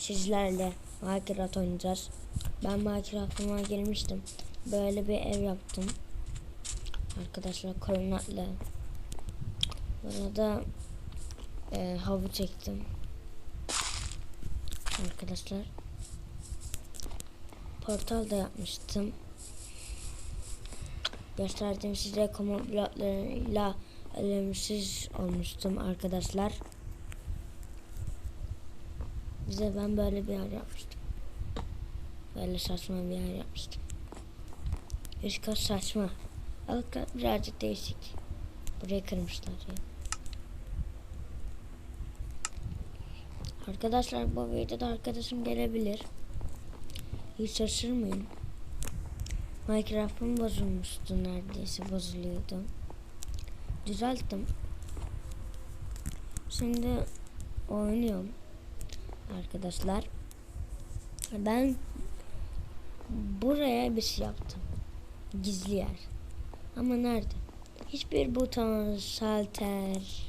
sizlerle Minecraft oynayacağız. Ben Minecraft'ıma girmiştim. Böyle bir ev yaptım. Arkadaşlar korunaklı. Burada e, havu çektim. Arkadaşlar. Portal da yapmıştım. Gösterdiğim size komut bloklarıyla ölümsüz olmuştum arkadaşlar. Bize ben böyle bir yer yapmıştım. Böyle saçma bir yer yapmıştım. Üst kat saçma. Alt kat birazcık değişik. Burayı kırmışlar ya. Arkadaşlar bu videoda arkadaşım gelebilir. Hiç şaşırmayın. Minecraft'ım bozulmuştu neredeyse bozuluyordu. Düzelttim. Şimdi oynuyorum arkadaşlar. Ben buraya bir şey yaptım. Gizli yer. Ama nerede? Hiçbir buton, salter,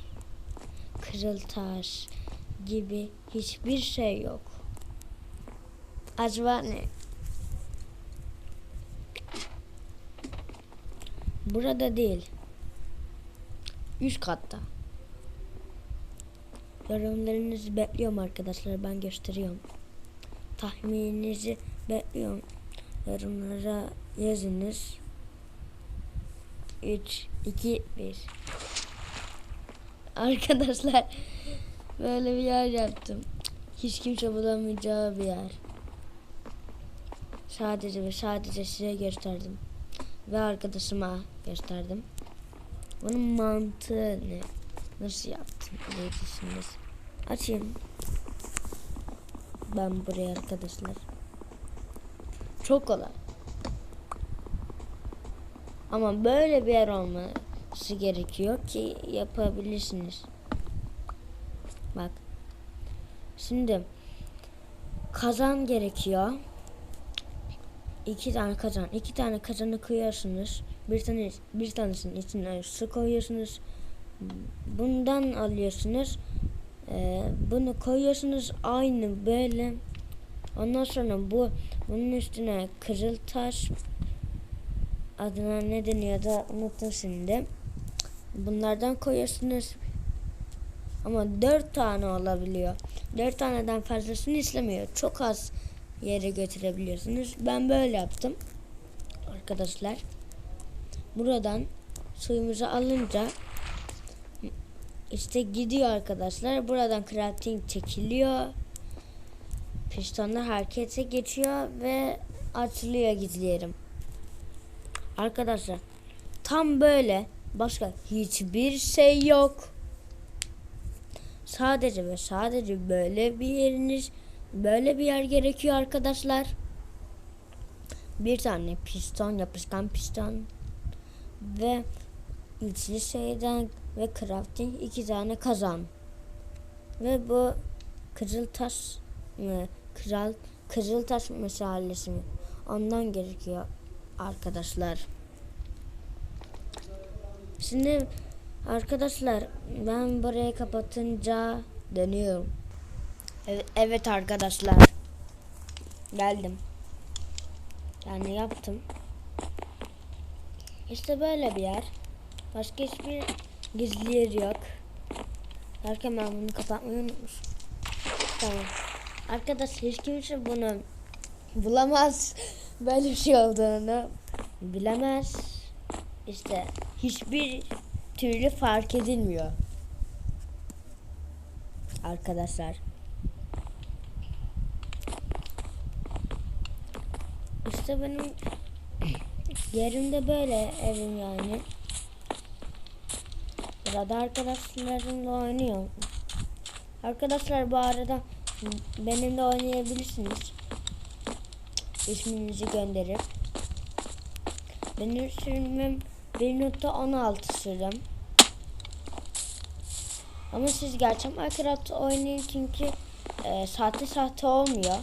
kırıltaş gibi hiçbir şey yok. Acaba ne? Burada değil. Üst katta. Yorumlarınızı bekliyorum arkadaşlar. Ben gösteriyorum. Tahmininizi bekliyorum. Yorumlara yazınız. 3, 2, 1. Arkadaşlar böyle bir yer yaptım. Hiç kimse bulamayacağı bir yer. Sadece ve sadece size gösterdim. Ve arkadaşıma gösterdim. Bunun mantığı ne? Nasıl yaptım diyeceksiniz. Açayım. Ben buraya arkadaşlar. Çok kolay. Ama böyle bir yer olması gerekiyor ki yapabilirsiniz. Bak. Şimdi kazan gerekiyor. İki tane kazan. iki tane kazanı koyuyorsunuz. Bir tane bir tanesinin içine su koyuyorsunuz. Bundan alıyorsunuz. Ee, bunu koyuyorsunuz aynı böyle. Ondan sonra bu bunun üstüne kızıl taş adına ne deniyor da unuttum şimdi. Bunlardan koyuyorsunuz. Ama dört tane olabiliyor. Dört taneden fazlasını istemiyor. Çok az yere götürebiliyorsunuz. Ben böyle yaptım. Arkadaşlar. Buradan suyumuzu alınca işte gidiyor arkadaşlar. Buradan crafting çekiliyor. Pistonlar harekete geçiyor ve açılıyor gizleyelim. Arkadaşlar tam böyle başka hiçbir şey yok. Sadece ve sadece böyle bir yeriniz böyle bir yer gerekiyor arkadaşlar. Bir tane piston yapışkan piston ve içli şeyden ve crafting iki tane kazan. Ve bu kızıl taş mı kral kızıl taş meşalesi mi ondan gerekiyor arkadaşlar. Şimdi arkadaşlar ben burayı kapatınca dönüyorum. Evet, evet arkadaşlar. Geldim. Yani yaptım. İşte böyle bir yer. Başka hiçbir gizli yer yok. Derken ben bunu kapatmayı unutmuşum. Tamam. Arkadaşlar hiç kimse bunu bulamaz. Böyle bir şey olduğunu bilemez. İşte hiçbir türlü fark edilmiyor. Arkadaşlar. İşte benim yerimde böyle evim yani. Burada arkadaşlarımla oynuyorum. Arkadaşlar bu arada benimle oynayabilirsiniz. İsminizi gönderip. Benim sürümüm 1.16 sürüm. Ama siz gerçek Minecraft oynayın çünkü e, sahte sahte olmuyor.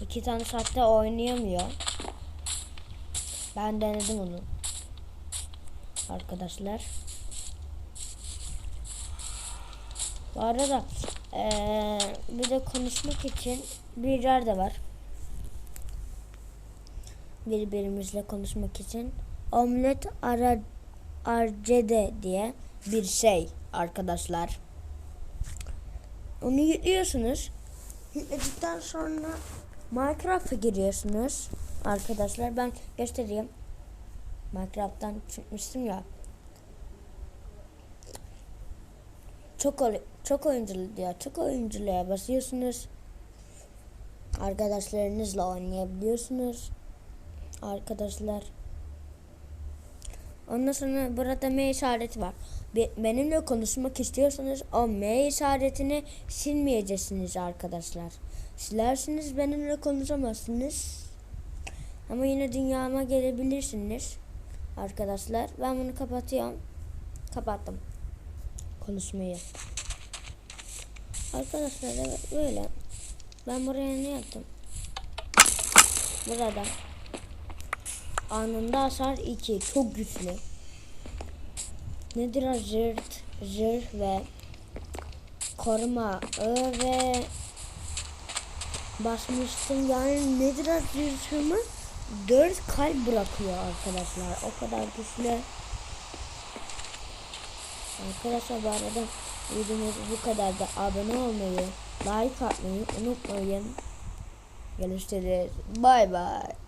İki tane sahte oynayamıyor. Ben denedim onu. Arkadaşlar. Bu arada Ee, bir de konuşmak için bir yer de var. Birbirimizle konuşmak için. Omlet ara arcede diye bir şey arkadaşlar. Onu yüklüyorsunuz. Yükledikten sonra Minecraft'a giriyorsunuz. Arkadaşlar ben göstereyim. Minecraft'tan çıkmıştım ya. Çok çok oyunculu diyor. Çok oyunculuğa basıyorsunuz. Arkadaşlarınızla oynayabiliyorsunuz. Arkadaşlar. Ondan sonra burada M işareti var. Be- Benimle konuşmak istiyorsanız o M işaretini silmeyeceksiniz arkadaşlar. Silersiniz benimle konuşamazsınız. Ama yine dünyama gelebilirsiniz. Arkadaşlar ben bunu kapatıyorum. Kapattım. Konuşmayı. Arkadaşlar evet böyle. Ben buraya ne yaptım? Burada. Anında hasar 2. Çok güçlü. Nedir zırt, zırh ve koruma Ö ve basmıştım yani nedir zırhımı 4 kalp bırakıyor arkadaşlar. O kadar güçlü. Arkadaşlar bu arada videomuz bu kadar da abone olmayı, like atmayı unutmayın. Görüşürüz. Bay bay.